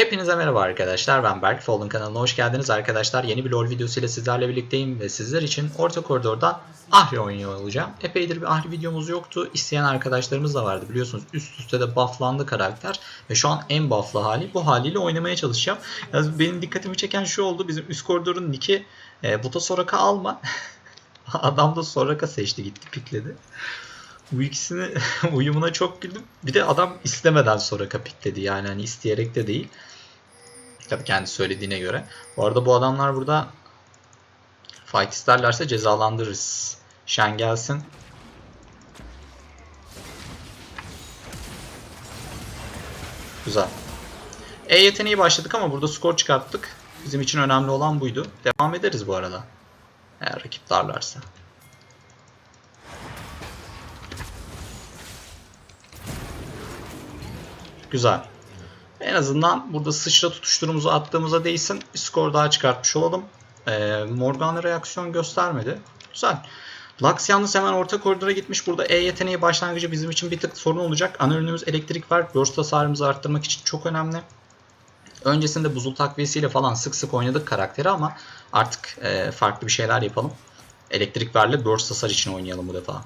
Hepinize merhaba arkadaşlar. Ben Berk. Fallen kanalına hoş geldiniz arkadaşlar. Yeni bir LoL videosuyla sizlerle birlikteyim ve sizler için orta koridorda Ahri oynuyor olacağım. Epeydir bir Ahri videomuz yoktu. İsteyen arkadaşlarımız da vardı biliyorsunuz. Üst üste de bufflandı karakter ve şu an en bufflı hali. Bu haliyle oynamaya çalışacağım. Yalnız benim dikkatimi çeken şu oldu. Bizim üst koridorun niki e, Buta Soraka alma. Adam da Soraka seçti gitti pikledi. Bu ikisini uyumuna çok güldüm. Bir de adam istemeden Soraka pikledi yani hani isteyerek de değil. Tabii kendi söylediğine göre. Bu arada bu adamlar burada fight isterlerse cezalandırırız. Shen gelsin. Güzel. E yeteneği başladık ama burada skor çıkarttık. Bizim için önemli olan buydu. Devam ederiz bu arada. Eğer rakip darlarsa. Güzel. En azından burada sıçra tutuşturumuzu attığımıza değsin. Bir skor daha çıkartmış olalım. Ee, Morgana reaksiyon göstermedi. Güzel. Lux yalnız hemen orta koridora gitmiş. Burada E yeteneği başlangıcı bizim için bir tık sorun olacak. Ana ürünümüz elektrik var. Burst hasarımızı arttırmak için çok önemli. Öncesinde buzul takviyesiyle falan sık sık oynadık karakteri ama artık e, farklı bir şeyler yapalım. Elektrik verle burst hasar için oynayalım bu defa.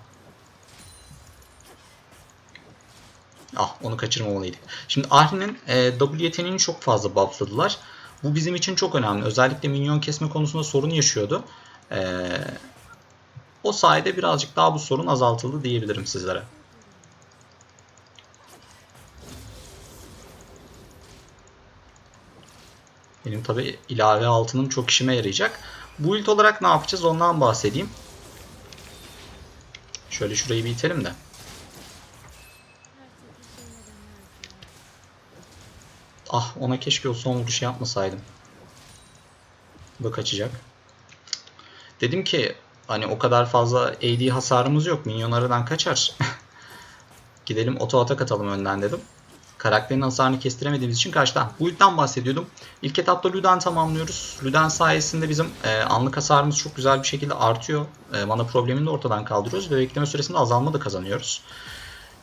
Ah onu kaçırmamalıydık. Şimdi Ahri'nin e, W yeteneğini çok fazla buffladılar. Bu bizim için çok önemli. Özellikle minyon kesme konusunda sorun yaşıyordu. E, o sayede birazcık daha bu sorun azaltıldı diyebilirim sizlere. Benim tabi ilave altınım çok işime yarayacak. Bu ult olarak ne yapacağız ondan bahsedeyim. Şöyle şurayı bir itelim de. Ah ona keşke o son vuruşu yapmasaydım. Bu kaçacak. Dedim ki hani o kadar fazla AD hasarımız yok. Minyonlardan kaçar. Gidelim oto atak atalım önden dedim. Karakterin hasarını kestiremediğimiz için kaçtan. Bu yüzden bahsediyordum. İlk etapta Luden tamamlıyoruz. Luden sayesinde bizim e, anlık hasarımız çok güzel bir şekilde artıyor. E, mana problemini de ortadan kaldırıyoruz ve bekleme süresinde azalma da kazanıyoruz.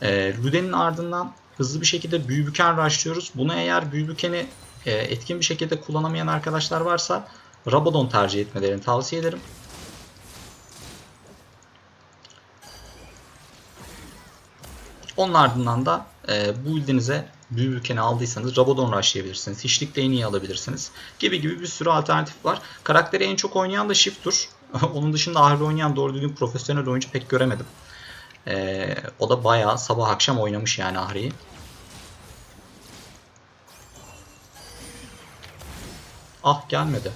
E, Luden'in ardından hızlı bir şekilde büyü büken rushlıyoruz. Bunu eğer büyü bükeni e, etkin bir şekilde kullanamayan arkadaşlar varsa Rabadon tercih etmelerini tavsiye ederim. Onun ardından da e, bu build'inize büyü bükeni aldıysanız Rabadon rushlayabilirsiniz. Hiçlik değneği alabilirsiniz. Gibi gibi bir sürü alternatif var. Karakteri en çok oynayan da Shift'tur. Onun dışında ahri oynayan doğru düzgün profesyonel oyuncu pek göremedim. Ee, o da bayağı sabah akşam oynamış yani Ahri'yi. Ah gelmedi.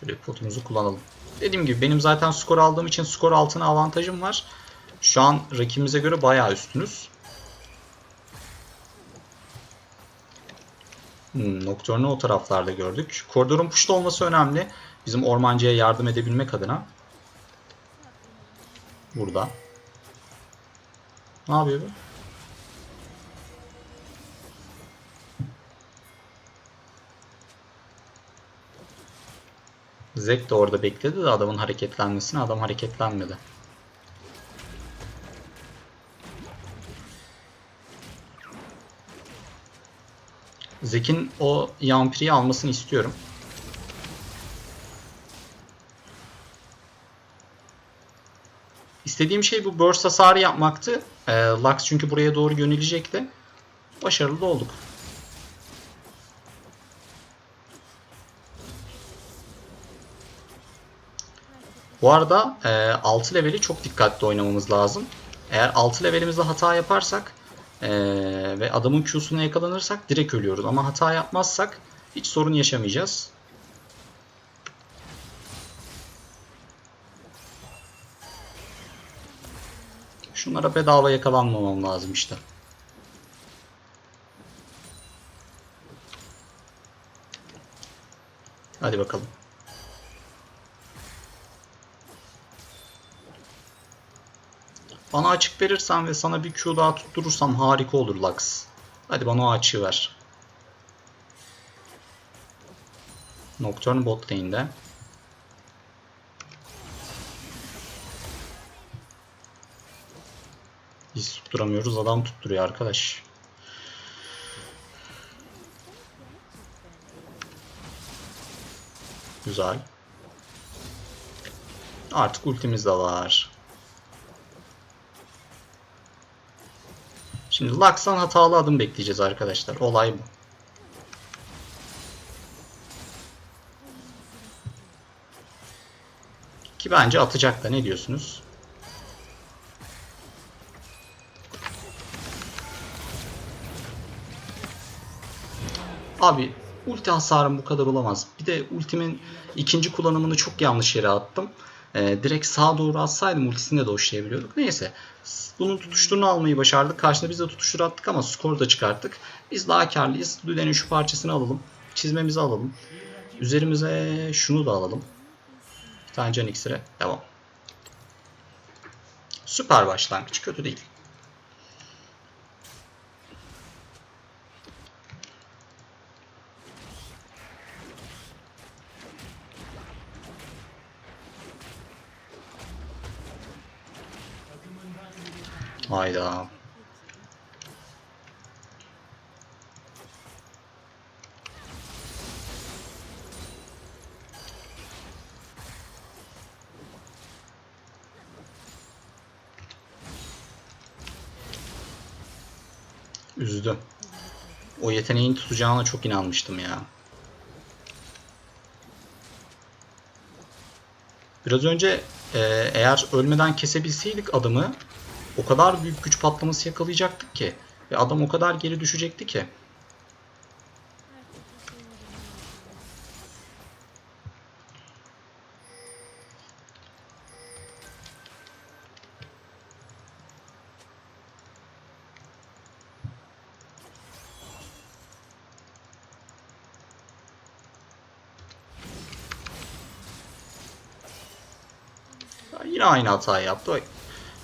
Şöyle potumuzu kullanalım. Dediğim gibi benim zaten skor aldığım için skor altına avantajım var. Şu an rakibimize göre bayağı üstünüz. Hmm, Nocturne'u o taraflarda gördük. Koridorun push'ta olması önemli. Bizim ormancıya yardım edebilmek adına. Burada. Ne yapıyor bu? Zek de orada bekledi de adamın hareketlenmesini. Adam hareketlenmedi. Zek'in o Yampiri'yi almasını istiyorum. İstediğim şey bu burst hasarı yapmaktı. E, Lux çünkü buraya doğru yönelecekti. Başarılı olduk. Bu arada e, 6 leveli çok dikkatli oynamamız lazım. Eğer 6 levelimizde hata yaparsak e, ve adamın Q'suna yakalanırsak direkt ölüyoruz. Ama hata yapmazsak hiç sorun yaşamayacağız. Şunlara bedava yakalanmamam lazım işte. Hadi bakalım. Bana açık verirsen ve sana bir Q daha tutturursam harika olur Lux. Hadi bana o açığı ver. Nocturne bot lane'de. Biz tutturamıyoruz adam tutturuyor arkadaş. Güzel. Artık ultimiz de var. Şimdi Lux'tan hatalı adım bekleyeceğiz arkadaşlar. Olay bu. Ki bence atacak da ne diyorsunuz? Abi ulti hasarım bu kadar olamaz. Bir de ultimin ikinci kullanımını çok yanlış yere attım. Ee, direkt sağa doğru atsaydım ultisini de doşlayabiliyorduk. Neyse. Bunun tutuşturunu almayı başardık. Karşında biz de tutuştur attık ama skor da çıkarttık. Biz daha karlıyız. Lüden'in şu parçasını alalım. Çizmemizi alalım. Üzerimize şunu da alalım. Bir tane can iksiri. Devam. Süper başlangıç. Kötü değil. Hayda. Üzdü. O yeteneğin tutacağına çok inanmıştım ya. Biraz önce eğer ölmeden kesebilseydik adamı o kadar büyük güç patlaması yakalayacaktık ki. Ve adam o kadar geri düşecekti ki. Yine aynı hatayı yaptı. Bak,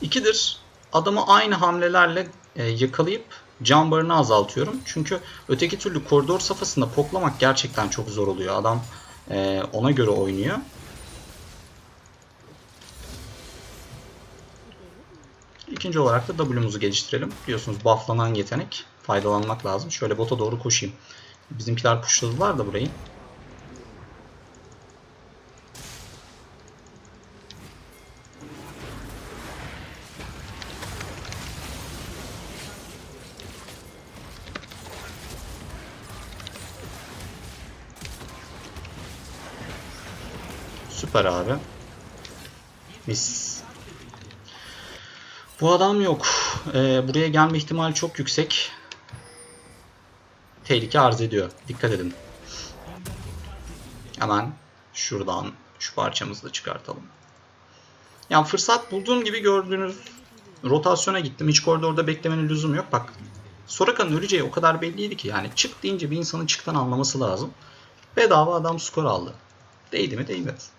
İkidir adamı aynı hamlelerle e, yakalayıp can barını azaltıyorum. Çünkü öteki türlü koridor safhasında poklamak gerçekten çok zor oluyor. Adam e, ona göre oynuyor. İkinci olarak da W'muzu geliştirelim. Biliyorsunuz bufflanan yetenek. Faydalanmak lazım. Şöyle bota doğru koşayım. Bizimkiler pushladılar da burayı. Süper abi. Mis. Bu adam yok. Ee, buraya gelme ihtimali çok yüksek. Tehlike arz ediyor. Dikkat edin. Hemen şuradan şu parçamızı da çıkartalım. Yani fırsat bulduğum gibi gördüğünüz rotasyona gittim. Hiç koridorda beklemenin lüzumu yok. Bak Soraka'nın öleceği o kadar belliydi ki. Yani çık deyince bir insanın çıktan anlaması lazım. Bedava adam skor aldı. Değdi mi? Değmedi.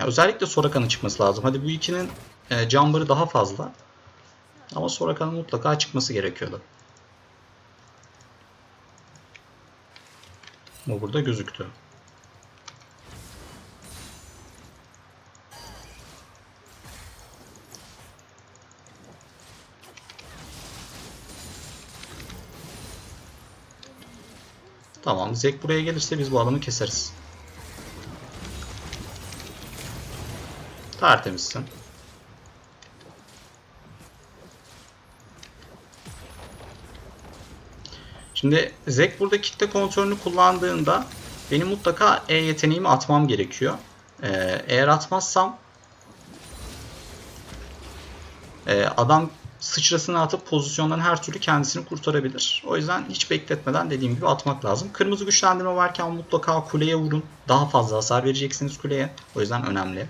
Yani özellikle Soraka'nın çıkması lazım. Hadi bu ikinin e, cambarı daha fazla. Ama Soraka'nın mutlaka çıkması gerekiyordu. Bu burada gözüktü. Tamam. Zek buraya gelirse biz bu adamı keseriz. Tertemizsin. Şimdi Zek burada kitle kontrolünü kullandığında benim mutlaka E yeteneğimi atmam gerekiyor. Ee, eğer atmazsam e, adam sıçrasını atıp pozisyondan her türlü kendisini kurtarabilir. O yüzden hiç bekletmeden dediğim gibi atmak lazım. Kırmızı güçlendirme varken mutlaka kuleye vurun. Daha fazla hasar vereceksiniz kuleye. O yüzden önemli.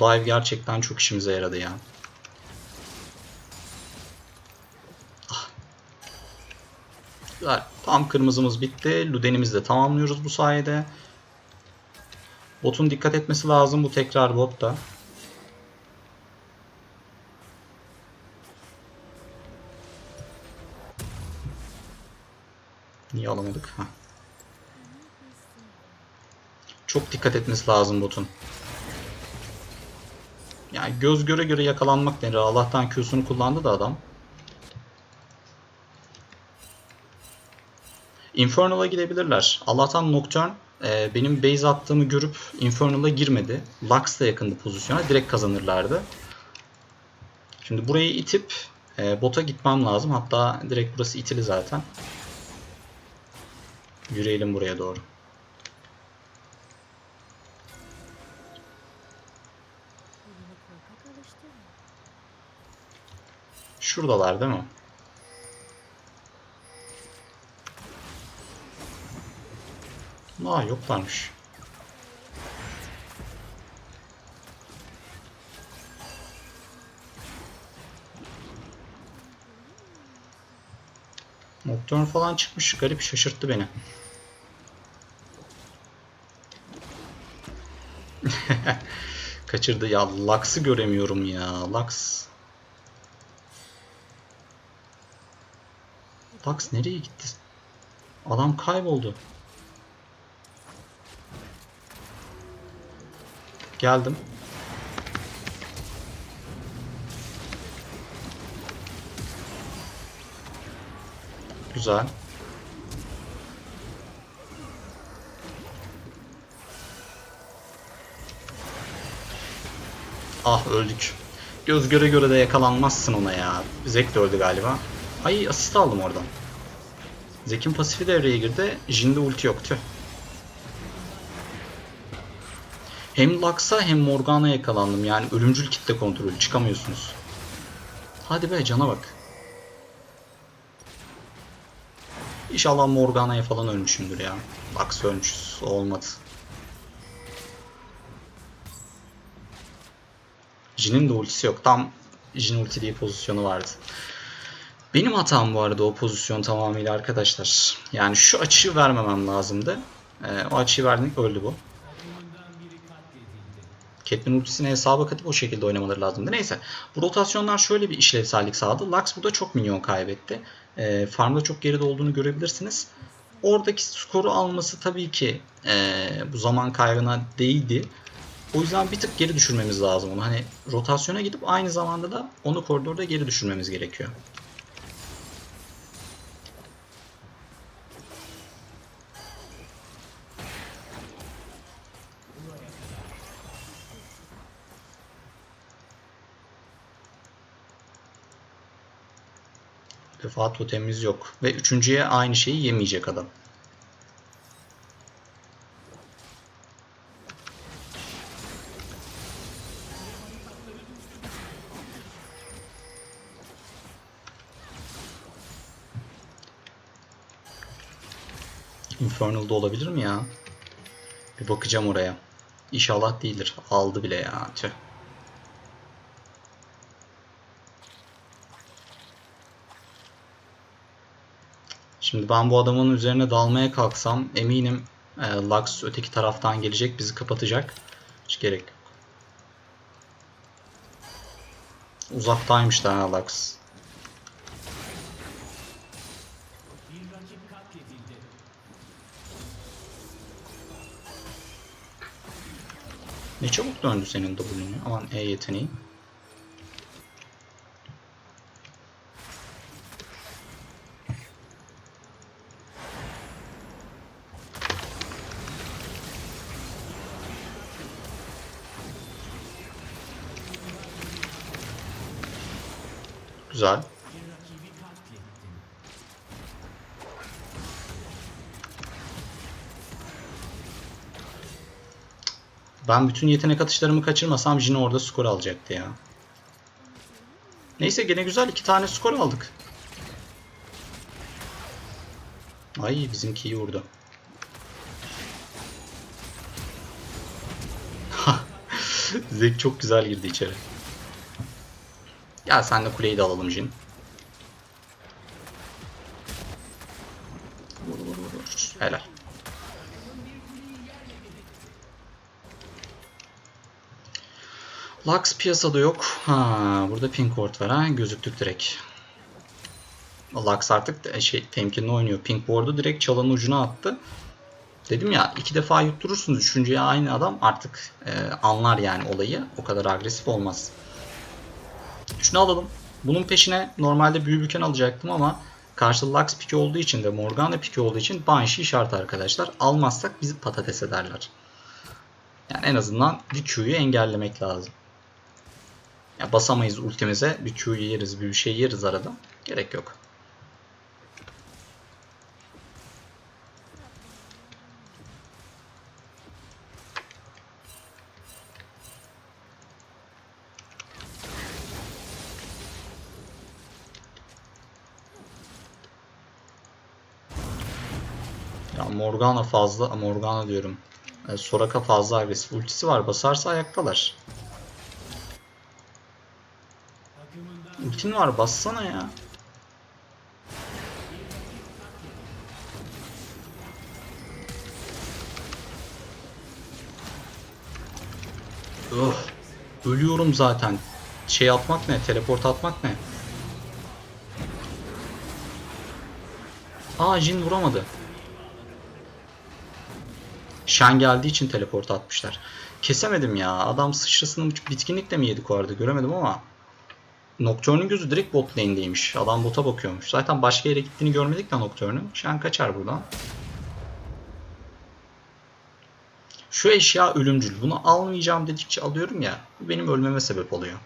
Dive gerçekten çok işimize yaradı ya. Ah. Güzel. Tam kırmızımız bitti. Ludenimizi de tamamlıyoruz bu sayede. Botun dikkat etmesi lazım bu tekrar botta. Niye alamadık? Ha. Çok dikkat etmesi lazım botun. Yani göz göre göre yakalanmak denir. Allah'tan Q'sunu kullandı da adam. Infernal'a gidebilirler. Allah'tan Nocturne e, benim base attığımı görüp Infernal'a girmedi. Lux da yakındı pozisyona. Direkt kazanırlardı. Şimdi burayı itip e, bota gitmem lazım. Hatta direkt burası itili zaten. Yürüyelim buraya doğru. Şuradalar değil mi? Aa yoklarmış. Nocturne falan çıkmış. Garip şaşırttı beni. Kaçırdı ya. Lux'ı göremiyorum ya. Lux. Lux nereye gitti? Adam kayboldu. Geldim. Güzel. Ah öldük. Göz göre göre de yakalanmazsın ona ya. Zek de öldü galiba. Ay asist aldım oradan. Zek'in pasifi devreye girdi. Jin'de ulti yok tüh. Hem Lux'a hem Morgana'ya yakalandım. Yani ölümcül kitle kontrolü. Çıkamıyorsunuz. Hadi be cana bak. İnşallah Morgana'ya falan ölmüşümdür ya. Lux ölmüşüz. Olmadı. Jin'in de ultisi yok. Tam Jin ulti diye pozisyonu vardı. Benim hatam bu arada o pozisyon tamamıyla arkadaşlar. Yani şu açıyı vermemem lazımdı. Ee, o açıyı verdik öldü bu. Catelyn ultisini hesaba katıp o şekilde oynamaları lazımdı. Neyse. Bu rotasyonlar şöyle bir işlevsellik sağladı. Lux burada çok minyon kaybetti. Ee, farmda çok geride olduğunu görebilirsiniz. Oradaki skoru alması tabii ki ee, bu zaman kaybına değdi. O yüzden bir tık geri düşürmemiz lazım onu. Hani rotasyona gidip aynı zamanda da onu koridorda geri düşürmemiz gerekiyor. Defa totemimiz yok. Ve üçüncüye aynı şeyi yemeyecek adam. Infernal'da olabilir mi ya? Bir bakacağım oraya. İnşallah değildir. Aldı bile ya. Tüh. Şimdi ben bu adamın üzerine dalmaya kalksam eminim e, Lux öteki taraftan gelecek bizi kapatacak. Hiç gerek yok. Uzaktaymış daha Lux. Ne çabuk döndü senin W'nü. Aman E yeteneği. Güzel. Ben bütün yetenek atışlarımı kaçırmasam Jin orada skor alacaktı ya. Neyse gene güzel iki tane skor aldık. Ay bizimki iyi vurdu. Zek çok güzel girdi içeri. Gel sen de kuleyi de alalım Jin. Vur vur vur. Helal. Lux piyasada yok. Ha, burada pink ward var ha. Gözüktük direkt. Lux artık de- şey, temkinli oynuyor. Pink Ward'u direkt çalanın ucuna attı. Dedim ya iki defa yutturursunuz. Üçüncüye aynı adam artık e, anlar yani olayı. O kadar agresif olmaz. Şunu alalım. Bunun peşine normalde büyü büken alacaktım ama karşı Lux piki olduğu için de Morgana piki olduğu için Banshee şart arkadaşlar. Almazsak bizi patates ederler. Yani en azından bir Q'yu engellemek lazım. Ya basamayız ultimize. Bir Q'yu yeriz, bir şey yeriz arada. Gerek yok. Ya Morgana fazla, Morgana diyorum. E, Soraka fazla agresif. Ultisi var. Basarsa ayaktalar. Ultin var. Bassana ya. Öh. Ölüyorum zaten. Şey atmak ne? Teleport atmak ne? Aa Jin vuramadı. Shen geldiği için teleport atmışlar. Kesemedim ya. Adam sıçrasını bitkinlikle mi yedik o arada göremedim ama. Nocturne'un gözü direkt bot lane'deymiş. Adam bota bakıyormuş. Zaten başka yere gittiğini görmedik de Nocturne'un. Shen kaçar buradan. Şu eşya ölümcül. Bunu almayacağım dedikçe alıyorum ya. Bu benim ölmeme sebep oluyor.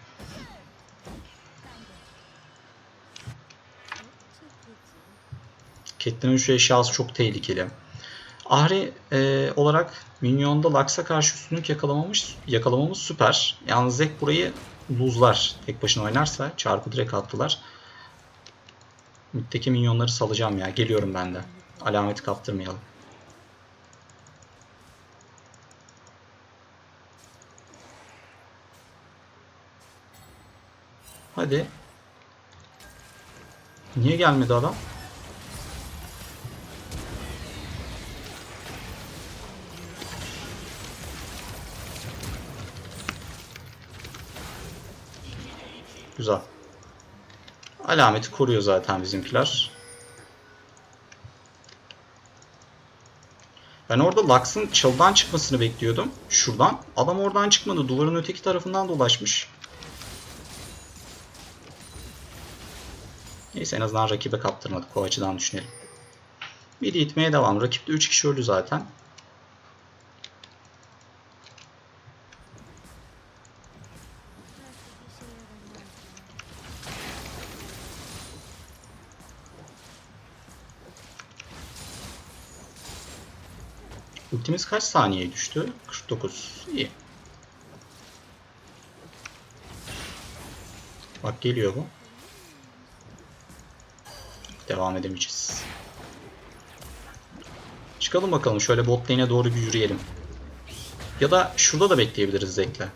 Catelyn'in şu eşyası çok tehlikeli. Ahri e, olarak Minyon'da Lux'a karşı üstünlük yakalamamız, yakalamamız süper. Yalnız Zek burayı lose'lar. Tek başına oynarsa çarpı direkt attılar. Mid'deki minyonları salacağım ya. Geliyorum ben de. Alameti kaptırmayalım. Hadi. Niye gelmedi adam? Güzel. Alameti koruyor zaten bizimkiler. Ben orada Lux'ın çalıdan çıkmasını bekliyordum. Şuradan. Adam oradan çıkmadı. Duvarın öteki tarafından dolaşmış. Neyse en azından rakibe kaptırmadık. O açıdan düşünelim. Midi itmeye devam. Rakipte 3 kişi öldü zaten. Ultimiz kaç saniye düştü? 49. İyi. Bak geliyor bu. Devam edemeyeceğiz. Çıkalım bakalım. Şöyle bot lane'e doğru bir yürüyelim. Ya da şurada da bekleyebiliriz Zek'le.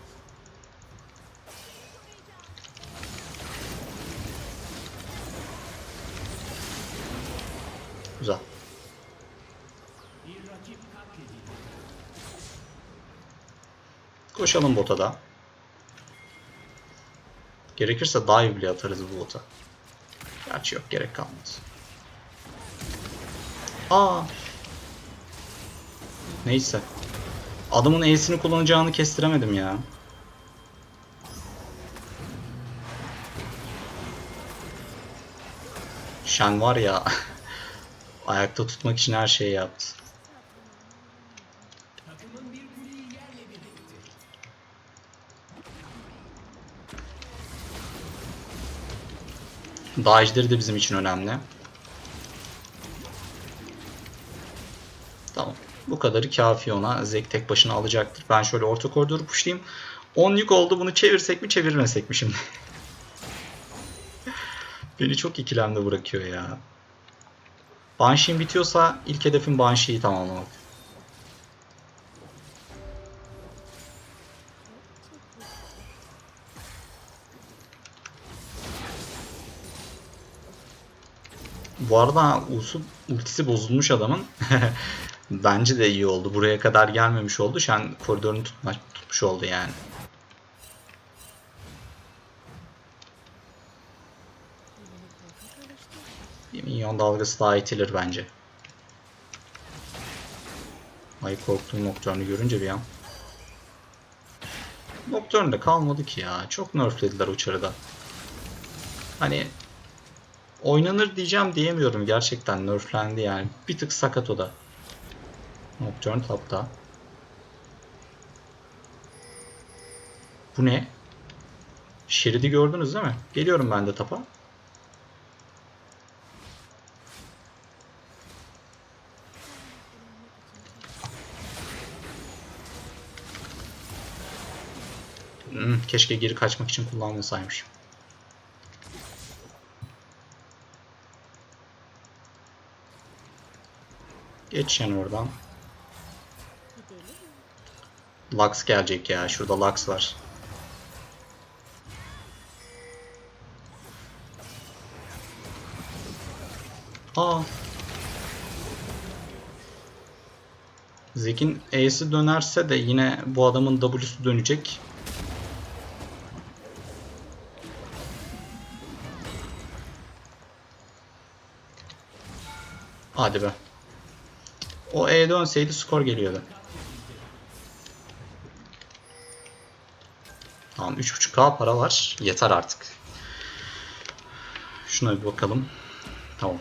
Koşalım bota da. Gerekirse dive bile atarız bu bota. Gerçi yok gerek kalmaz. Aa. Neyse. Adamın E'sini kullanacağını kestiremedim ya. Shen var ya. ayakta tutmak için her şeyi yaptı. Dodge'leri de bizim için önemli. Tamam. Bu kadarı kafi ona. Zek tek başına alacaktır. Ben şöyle orta koridoru pushlayayım. 10 yük oldu. Bunu çevirsek mi çevirmesek mi şimdi? Beni çok ikilemde bırakıyor ya. Banshee'm bitiyorsa ilk hedefim Banshee'yi tamamlamak. Bu arada Usu ultisi bozulmuş adamın. Bence de iyi oldu. Buraya kadar gelmemiş oldu. Şu an koridorunu tutma, tutmuş oldu yani. İyon dalgası daha itilir bence. Ay korktuğum Nocturne'u görünce bir an. Nocturne de kalmadı ki ya. Çok nerflediler uçarıda. Hani oynanır diyeceğim diyemiyorum. Gerçekten nerflendi yani. Bir tık sakat o da. Nocturne tapta. Bu ne? Şeridi gördünüz değil mi? Geliyorum ben de tapa. Hmm, keşke geri kaçmak için kullanmasaymışım. Geç yani oradan. Lux gelecek ya. Şurada Lux var. Aa. Zek'in E'si dönerse de yine bu adamın W'su dönecek. Hadi be. O E dönseydi skor geliyordu. Tamam 3.5k para var. Yeter artık. Şuna bir bakalım. Tamam.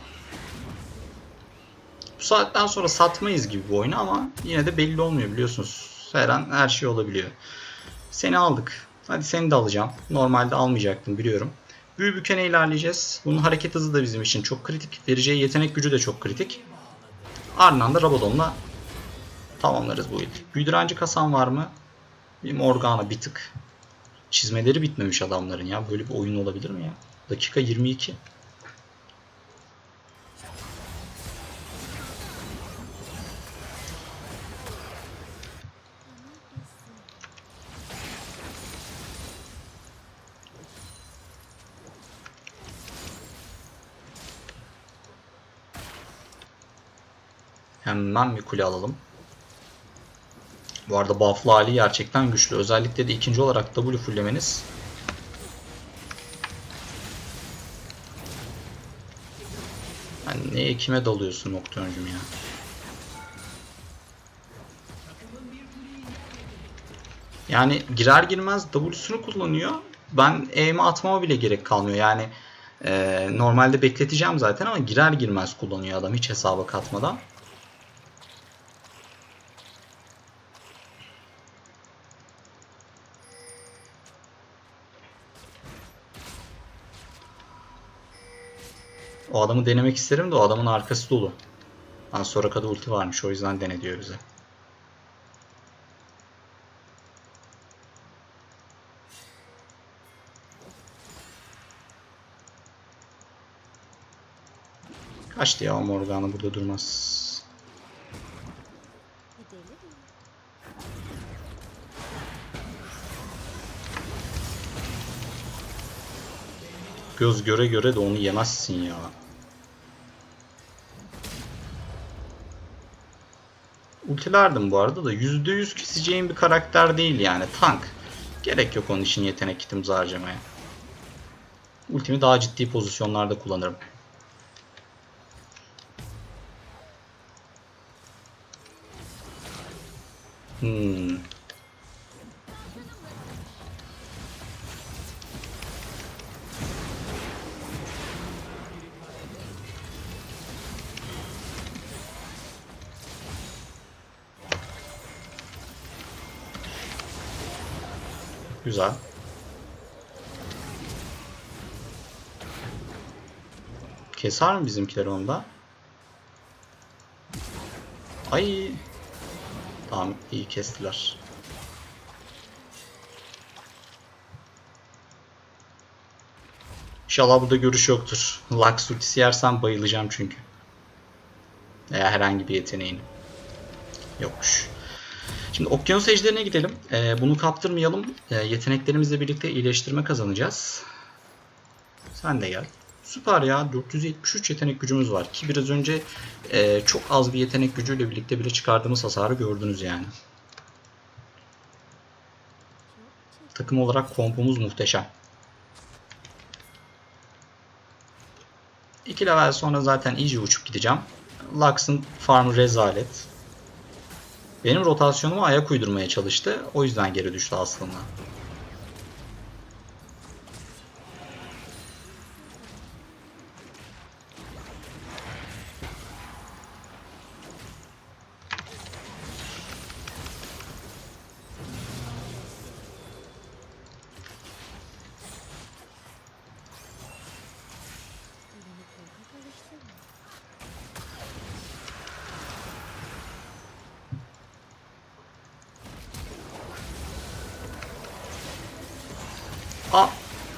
Bu saatten sonra satmayız gibi bu oyunu ama yine de belli olmuyor biliyorsunuz. Her an her şey olabiliyor. Seni aldık. Hadi seni de alacağım. Normalde almayacaktım biliyorum. Büyü bükene ilerleyeceğiz. Bunun hareket hızı da bizim için çok kritik. Vereceği yetenek gücü de çok kritik. Ardından da Rabadon'la tamamlarız bu ilk. Büyü direnci kasan var mı? Bir Morgana bir tık. Çizmeleri bitmemiş adamların ya. Böyle bir oyun olabilir mi ya? Dakika 22. Hemen bir kule alalım. Bu arada buff'lı hali gerçekten güçlü. Özellikle de ikinci olarak W fulllemeniz. Yani neye kime dalıyorsun Nocturne'cum ya? Yani girer girmez W'sunu kullanıyor. Ben E'mi atmama bile gerek kalmıyor. Yani e, normalde bekleteceğim zaten ama girer girmez kullanıyor adam hiç hesaba katmadan. O adamı denemek isterim de o adamın arkası dolu. Ha, Soraka'da ulti varmış o yüzden dene diyor bize. Kaçtı ya o Morgana burada durmaz. Göz göre göre de onu yemezsin ya. Ultilerdim bu arada da %100 keseceğim bir karakter değil yani. Tank. Gerek yok onun için yetenek kitimizi harcamaya. Ultimi daha ciddi pozisyonlarda kullanırım. Hmm. Keser mi bizimkiler onda? Ay. Tamam iyi kestiler. İnşallah burada görüş yoktur. Lux ultisi yersem bayılacağım çünkü. Veya herhangi bir yeteneğini. Yokmuş. Şimdi okyanus ejderine gidelim. Ee, bunu kaptırmayalım. Ee, yeteneklerimizle birlikte iyileştirme kazanacağız. Sen de gel. Süper ya. 473 yetenek gücümüz var. Ki biraz önce e, çok az bir yetenek gücüyle birlikte bile çıkardığımız hasarı gördünüz yani. Takım olarak kompomuz muhteşem. 2 level sonra zaten iyice uçup gideceğim. Lux'ın farmı rezalet. Benim rotasyonumu ayak uydurmaya çalıştı. O yüzden geri düştü aslında.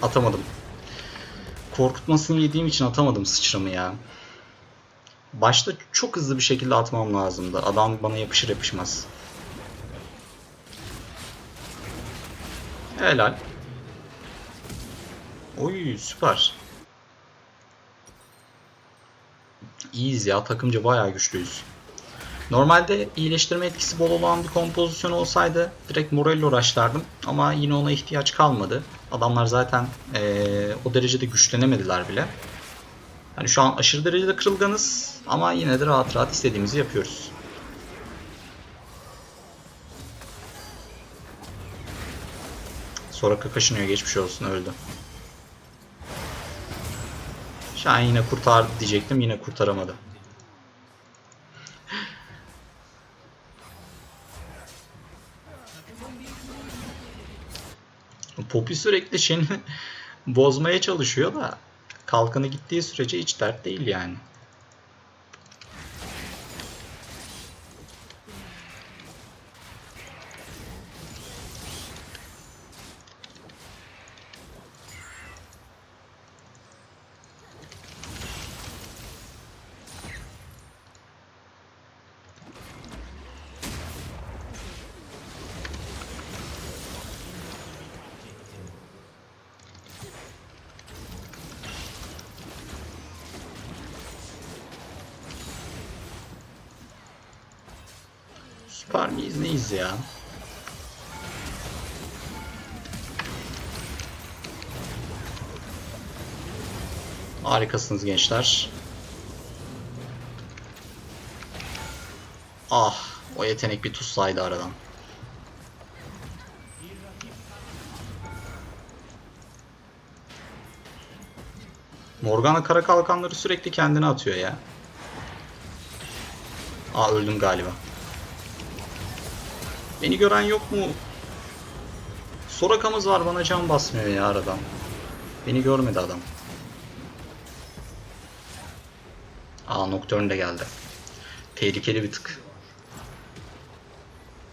Atamadım. Korkutmasını yediğim için atamadım sıçramı ya. Başta çok hızlı bir şekilde atmam lazımdı. Adam bana yapışır yapışmaz. Helal. Oy süper. İyiyiz ya takımca bayağı güçlüyüz. Normalde iyileştirme etkisi bol olan bir kompozisyon olsaydı direkt Morello rushlardım ama yine ona ihtiyaç kalmadı. Adamlar zaten eee, o derecede güçlenemediler bile. Hani şu an aşırı derecede kırılganız ama yine de rahat rahat istediğimizi yapıyoruz. Soraka kaşınıyor geçmiş olsun öldü. Şahin yine kurtar diyecektim yine kurtaramadı. Poppy sürekli şeyini bozmaya çalışıyor da kalkanı gittiği sürece hiç dert değil yani. Süper miyiz neyiz ya? Harikasınız gençler. Ah, o yetenek bir tutsaydı aradan. Morgana kara kalkanları sürekli kendine atıyor ya. Aa öldüm galiba. Beni gören yok mu? Sorakamız var bana can basmıyor ya aradan. Beni görmedi adam. Aa Nocturne de geldi. Tehlikeli bir tık.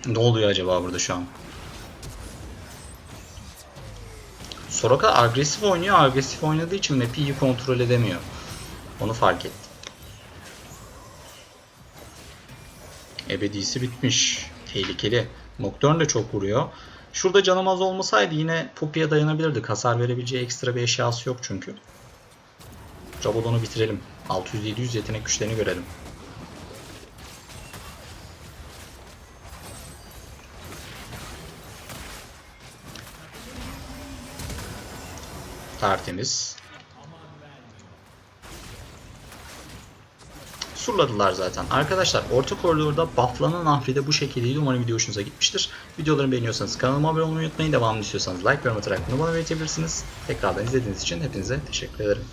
Ne oluyor acaba burada şu an? Soraka agresif oynuyor. Agresif oynadığı için map'i iyi kontrol edemiyor. Onu fark ettim. Ebedisi bitmiş. Tehlikeli. Nocturne de çok vuruyor. Şurada canım az olmasaydı yine Poppy'ye dayanabilirdik. Hasar verebileceği ekstra bir eşyası yok çünkü. Rabadon'u bitirelim. 600-700 yetenek güçlerini görelim. Tertemiz. Surladılar zaten. Arkadaşlar orta koridorda bufflanan Ahri'de bu şekildeydi. Umarım video hoşunuza gitmiştir. Videolarımı beğeniyorsanız kanalıma abone olmayı unutmayın. Devamını istiyorsanız like ve yorum atarak bunu bana belirtebilirsiniz. Tekrardan izlediğiniz için hepinize teşekkür ederim.